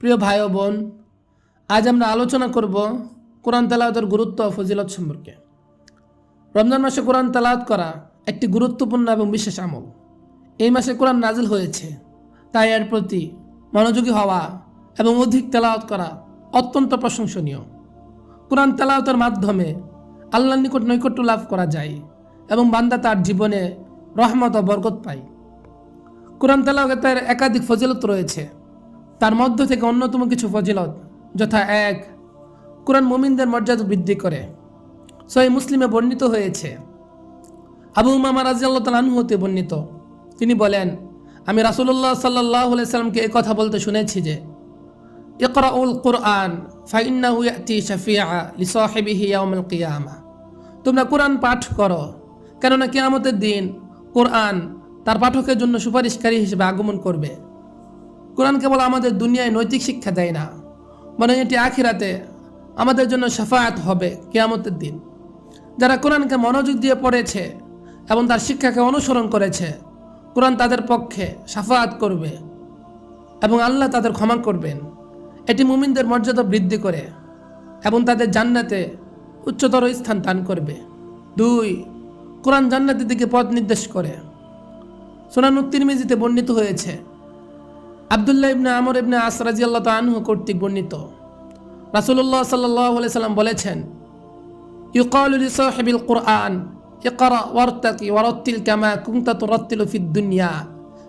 প্রিয় ভাই বোন, আজ আমরা আলোচনা করব কোরআন তালাওয়াতের গুরুত্ব ও ফজিলত সম্পর্কে। রমজান মাসে কোরআন তালাওয়াত করা একটি গুরুত্বপূর্ণ এবং বিশেষ আমল। এই মাসে কোরআন নাজিল হয়েছে, তাই এর প্রতি মনোযোগী হওয়া এবং অধিক তেলাওয়াত করা অত্যন্ত প্রশংসনীয়। কোরআন তেলাওয়াতের মাধ্যমে আল্লাহর নিকট নৈকট্য লাভ করা যায় এবং বান্দা তার জীবনে রহমত ও বরকত পায়। কোরআন তেলাওয়াতের একাধিক ফজিলত রয়েছে। তার মধ্য থেকে অন্যতম কিছু ফজিলত, যথা এক, কোরআন মুমিনদের মর্যাদা বৃদ্ধি করে। সহি মুসলিমে বর্ণিত হয়েছে। আবু উমামা রাজিয়াল্লাহ তালাহু বর্ণিত। তিনি বলেন, আমি রাসুল্লাহ সাল্লাহ সাল্লামকে এই কথা বলতে শুনেছি যে ইকরাউল কোরআন ফাইন্নাহু ইয়াতি শাফিআ লিসাহিবিহি ইয়াউমুল কিয়ামা তোমরা কোরআন পাঠ করো, কেননা কিয়ামতের দিন কোরআন তার পাঠকের জন্য সুপারিশকারী হিসেবে আগমন করবে। কোরআন কেবল আমাদের দুনিয়ায় নৈতিক শিক্ষা দেয় না, বরং এটি আখিরাতে আমাদের জন্য সাফায়াত হবে কেয়ামতের দিন। যারা কোরআনকে মনোযোগ দিয়ে পড়েছে এবং তার শিক্ষাকে অনুসরণ করেছে, কোরআন তাদের পক্ষে সাফায়াত করবে এবং আল্লাহ তাদের ক্ষমা করবেন। এটি মুমিনদের মর্যাদা বৃদ্ধি করে এবং তাদের জান্নাতে উচ্চতর স্থান দান করবে। দুই, কোরআন জান্নাতের দিকে পথ নির্দেশ করে। সোনানুত্তির মেজিতে বর্ণিত হয়েছে, আবদুল্লাহ ইবনে আমর ইবনে আসরাজি আল্লাহ আনহু কর্তৃক বর্ণিত। রাসুল্লাহ সাল্লাহ সাল্লাম বলেছেন ইউকাউল সাহেবিল কোরআন, ইকরা ওয়ারতাকি ওয়ারত্তিল কামা কুংতা তুরাত্তিলু ফিদ দুনিয়া,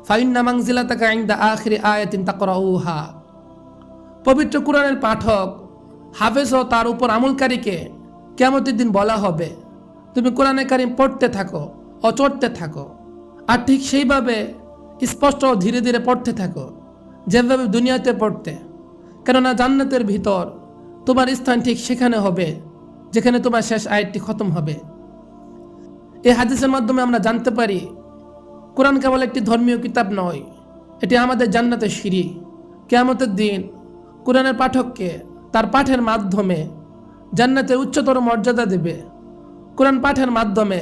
ফাইন্না মাংজিলাতাকা ইনদা আখিরি আয়াতিন তাকরাউহা। পবিত্র কোরআনের পাঠক হাফেজ ও তার উপর আমলকারীকে কেমতের দিন বলা হবে। তুমি কোরআনে কারিম পড়তে থাকো ও চড়তে থাকো। আর ঠিক সেইভাবে স্পষ্ট ও ধীরে ধীরে পড়তে থাকো, যেভাবে দুনিয়াতে পড়তে। কেননা জান্নাতের ভিতর তোমার স্থান ঠিক সেখানে হবে, যেখানে তোমার শেষ আয়টি খতম হবে। এই হাদিসের মাধ্যমে আমরা জানতে পারি, কোরআন কেবল একটি ধর্মীয় কিতাব নয়, এটি আমাদের জান্নাতের সিঁড়ি। কেয়ামতের দিন কোরআনের পাঠককে তার পাঠের মাধ্যমে জান্নাতের উচ্চতর মর্যাদা দেবে। কোরআন পাঠের মাধ্যমে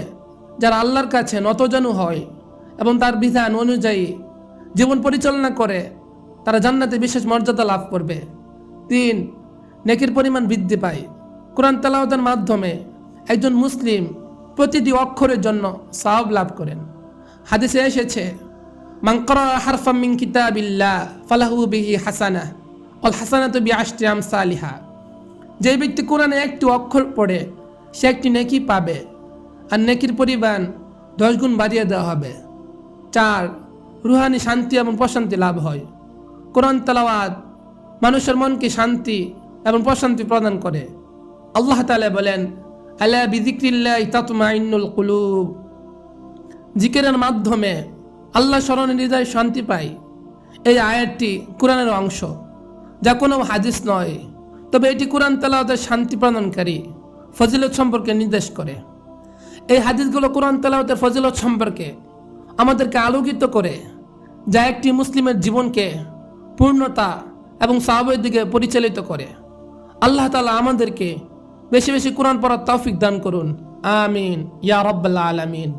যারা আল্লাহর কাছে নতজানু হয় এবং তার বিধান অনুযায়ী জীবন পরিচালনা করে, তারা জান্নাতে বিশেষ মর্যাদা লাভ করবে। তিন, নেকির পরিমাণ বৃদ্ধি পায়। কোরআন তেলাওয়াতের মাধ্যমে একজন মুসলিম প্রতিটি অক্ষরের জন্য সাহাব লাভ করেন। হাদিসে এসেছে মাংকরা হারফাম কিতাবিল্লাহ, ফালাহু বিহি হাসানা অল হাসানা তো বি আশটিয়াম সালিহা যে ব্যক্তি কোরআনে একটি অক্ষর পড়ে, সে একটি নেকি পাবে। আর নেকির পরিমাণ দশ গুণ বাড়িয়ে দেওয়া হবে। চার, রুহানি শান্তি এবং প্রশান্তি লাভ হয়। কোরআন তালাওয়াত মানুষের মনকে শান্তি এবং প্রশান্তি প্রদান করে। আল্লাহ তালা বলেন আল্লাহ বিদিক্রিল্লাহ তাতমা ইন্নুল কুলুব। জিকেরের মাধ্যমে আল্লাহ স্মরণে হৃদয় শান্তি পায়। এই আয়াতটি কোরআনের অংশ। যা কোনো হাদিস নয়, তবে এটি কোরআন তালাওয়াতের শান্তি প্রদানকারী, ফজিলত সম্পর্কে নির্দেশ করে। এই হাদিসগুলো কোরআন তালাওয়াতের ফজিলত সম্পর্কে আমাদেরকে আলোকিত করে, যা একটি মুসলিমের জীবনকে পূর্ণতা এবং সাহাবের দিকে পরিচালিত করে। আল্লাহ তালা আমাদেরকে বেশি বেশি কোরআন পড়ার তৌফিক দান করুন। আমিন। ইয়া রব্বাল্লা আলামিন।